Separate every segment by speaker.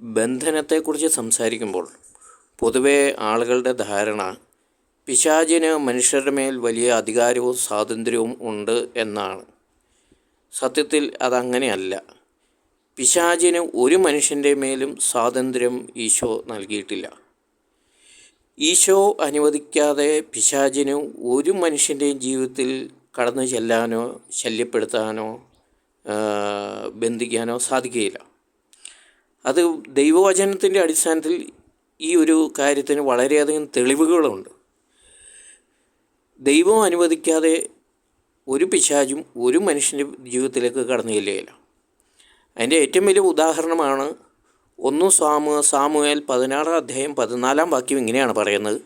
Speaker 1: ബന്ധനത്തെക്കുറിച്ച് സംസാരിക്കുമ്പോൾ പൊതുവേ ആളുകളുടെ ധാരണ പിശാചിന് മനുഷ്യരുടെ മേൽ വലിയ അധികാരവും സ്വാതന്ത്ര്യവും ഉണ്ട് എന്നാണ്. സത്യത്തിൽ അതങ്ങനെയല്ല. പിശാചിന് ഒരു മനുഷ്യന്റെ മേലും സ്വാതന്ത്ര്യം ഈശോ നൽകിയിട്ടില്ല. ഈശോ അനുവദിക്കാതെ പിശാചിന് ഒരു മനുഷ്യന്റെയും ജീവിതത്തിൽ കടന്നു ചെല്ലാനോ ശല്യപ്പെടുത്താനോ ബന്ധിക്കാനോ സാധിക്കുകയില്ല. അത് ദൈവവചനത്തിന്റെ അടിസ്ഥാനത്തിൽ ഈ ഒരു കാര്യത്തിന് വളരെയധികം തെളിവുകളുണ്ട്. ദൈവം അനുവദിക്കാതെ ഒരു പിശാചും ഒരു മനുഷ്യന്റെ ജീവിതത്തിലേക്ക് കടന്നു ചെല്ലുകയില്ല. അതിന്റെ ഏറ്റവും വലിയ ഉദാഹരണമാണ് ഒന്ന് സാമു സാമുവേൽ പതിനാറാം അധ്യായം പതിനാലാം വാക്യം ഇങ്ങനെയാണ് പറയുന്നത്.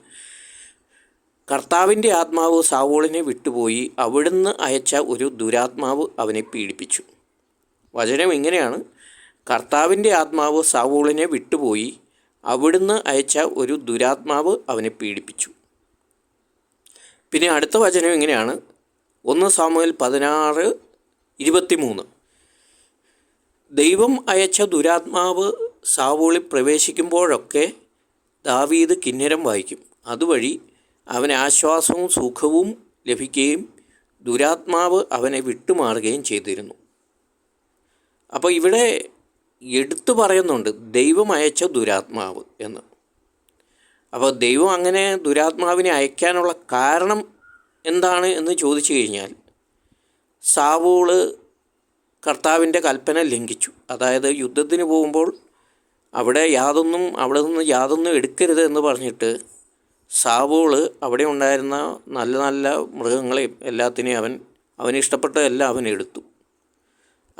Speaker 1: കർത്താവിന്റെ ആത്മാവ് സാവോളിനെ വിട്ടുപോയി അവിടുന്ന് അയച്ച ഒരു ദുരാത്മാവ് അവനെ പീഡിപ്പിച്ചു. വചനം ഇങ്ങനെയാണ്. കർത്താവിന്റെ ആത്മാവ് സാവൂളിനെ വിട്ടുപോയി. അവിടുന്ന് അയച്ച ഒരു ദുരാത്മാവ് അവനെ പീഡിപ്പിച്ചു. പിന്നെ അടുത്ത വചനം ഇങ്ങനെയാണ്. ഒന്ന് സാമുവൽ പതിനാറ് ഇരുപത്തിമൂന്ന്. ദൈവം അയച്ച ദുരാത്മാവ് സാവൂളിൽ പ്രവേശിക്കുമ്പോഴൊക്കെ ദാവീദ് കിന്നരം വായിക്കും. അതുവഴി അവന് ആശ്വാസവും സുഖവും ലഭിക്കുകയും ദുരാത്മാവ് അവനെ വിട്ടുമാറുകയും ചെയ്തിരുന്നു. അപ്പോൾ ഇവിടെ എടുത്തു പറയുന്നുണ്ട് ദൈവം അയച്ച ദുരാത്മാവ് എന്ന്. അപ്പോൾ ദൈവം അങ്ങനെ ദുരാത്മാവിനെ അയക്കാനുള്ള കാരണം എന്താണ് എന്ന് ചോദിച്ചു കഴിഞ്ഞാൽ സാവൂൾ കർത്താവിന്റെ കൽപ്പന ലംഘിച്ചു. അതായത് യുദ്ധത്തിന് പോകുമ്പോൾ അവിടെ യാതൊന്നും അവിടെ നിന്ന് യാതൊന്നും എടുക്കരുത് എന്ന് പറഞ്ഞിട്ട് സാവൂൾ അവിടെ ഉണ്ടായിരുന്ന നല്ല നല്ല മൃഗങ്ങളെയും എല്ലാത്തിനെയും അവൻ അവന് ഇഷ്ടപ്പെട്ടതെല്ലാം അവൻ എടുത്തു.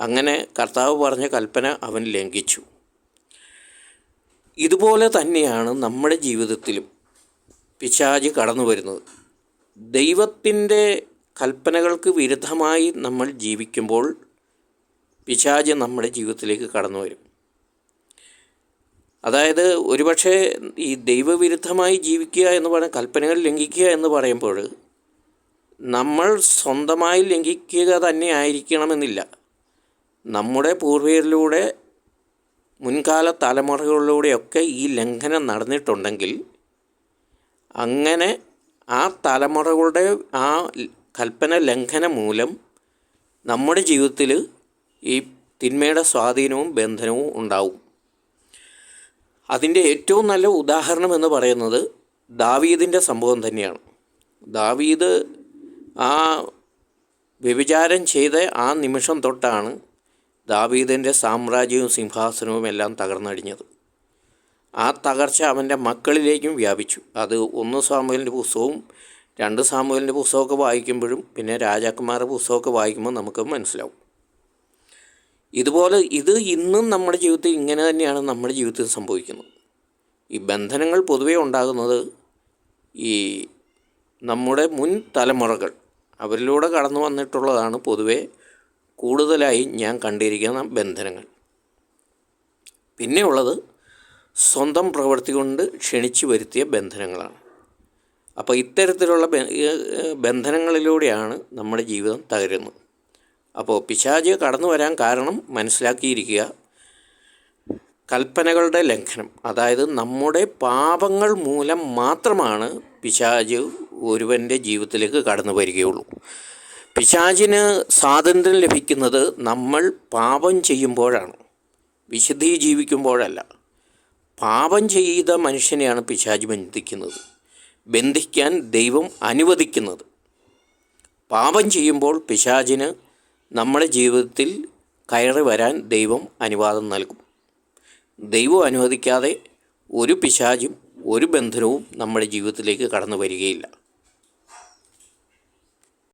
Speaker 1: അങ്ങനെ കർത്താവ് പറഞ്ഞ കൽപ്പന അവൻ ലംഘിച്ചു. ഇതുപോലെ തന്നെയാണ് നമ്മുടെ ജീവിതത്തിലും പിശാജ് കടന്നു വരുന്നത്. ദൈവത്തിന്റെ കൽപ്പനകൾക്ക് വിരുദ്ധമായി നമ്മൾ ജീവിക്കുമ്പോൾ പിശാജ് നമ്മുടെ ജീവിതത്തിലേക്ക് കടന്നു വരും. അതായത് ഒരുപക്ഷെ ഈ ദൈവവിരുദ്ധമായി ജീവിക്കുക എന്ന് പറയുന്ന കൽപ്പനകൾ ലംഘിക്കുക എന്ന് പറയുമ്പോൾ നമ്മൾ സ്വന്തമായി ലംഘിക്കുക തന്നെ ആയിരിക്കണമെന്നില്ല. നമ്മുടെ പൂർവികരിലൂടെ മുൻകാല തലമുറകളിലൂടെയൊക്കെ ഈ ലംഘനം നടന്നിട്ടുണ്ടെങ്കിൽ അങ്ങനെ ആ തലമുറകളുടെ ആ കൽപ്പന ലംഘനം മൂലം നമ്മുടെ ജീവിതത്തിൽ ഈ തിന്മയുടെ സ്വാധീനവും ബന്ധനവും ഉണ്ടാവും. അതിന്റെ ഏറ്റവും നല്ല ഉദാഹരണം എന്ന് പറയുന്നത് ദാവീദിന്റെ സംഭവം തന്നെയാണ്. ദാവീദ് ആ വ്യഭിചാരം ചെയ്ത ആ നിമിഷം തൊട്ടാണ് ദാവീദിന്റെ സാമ്രാജ്യവും സിംഹാസനവും എല്ലാം തകർന്നടിഞ്ഞത്. ആ തകർച്ച അവന്റെ മക്കളിലേക്കും വ്യാപിച്ചു. അത് ഒന്ന് സാമുവലിന്റെ പുസ്തകവും രണ്ട് സാമുവലിന്റെ പുസ്തകമൊക്കെ വായിക്കുമ്പോഴും പിന്നെ രാജാക്കന്മാരുടെ പുസ്തകമൊക്കെ വായിക്കുമ്പോൾ നമുക്ക് മനസ്സിലാവും. ഇതുപോലെ ഇത് ഇന്നും നമ്മുടെ ജീവിതത്തിൽ ഇങ്ങനെ തന്നെയാണ് നമ്മുടെ ജീവിതത്തിൽ സംഭവിക്കുന്നത്. ഈ ബന്ധനങ്ങൾ പൊതുവേ ഉണ്ടാകുന്നത് ഈ നമ്മുടെ മുൻ തലമുറകൾ അവരിലൂടെ കടന്നു വന്നിട്ടുള്ളതാണ് പൊതുവേ കൂടുതലായി ഞാൻ കണ്ടിരിക്കുന്ന ബന്ധനങ്ങൾ. പിന്നെയുള്ളത് സ്വന്തം പ്രവൃത്തി കൊണ്ട് ക്ഷണിച്ചു വരുത്തിയ ബന്ധനങ്ങളാണ്. അപ്പോൾ ഇത്തരത്തിലുള്ള ബന്ധനങ്ങളിലൂടെയാണ് നമ്മുടെ ജീവിതം തകരുന്നത്. അപ്പോൾ പിശാജ് കടന്നു വരാൻ കാരണം മനസ്സിലാക്കിയിരിക്കുക. കൽപ്പനകളുടെ ലംഘനം അതായത് നമ്മുടെ പാപങ്ങൾ മൂലം മാത്രമാണ് പിശാജ് ഒരുവന്റെ ജീവിതത്തിലേക്ക് കടന്നു വരികയുള്ളൂ. പിശാചിന് സ്വാതന്ത്ര്യം ലഭിക്കുന്നത് നമ്മൾ പാപം ചെയ്യുമ്പോഴാണ്. വിശുദ്ധി ജീവിക്കുമ്പോഴല്ല. പാപം ചെയ്ത മനുഷ്യനെയാണ് പിശാജ് ബന്ധിക്കുന്നത്. ബന്ധിക്കാൻ ദൈവം അനുവദിക്കുന്നത്. പാപം ചെയ്യുമ്പോൾ പിശാചിന് നമ്മുടെ ജീവിതത്തിൽ കയറി വരാൻ ദൈവം അനുവാദം നൽകും. ദൈവം അനുവദിക്കാതെ ഒരു പിശാചും ഒരു ബന്ധനവും നമ്മുടെ ജീവിതത്തിലേക്ക് കടന്നു വരികയില്ല.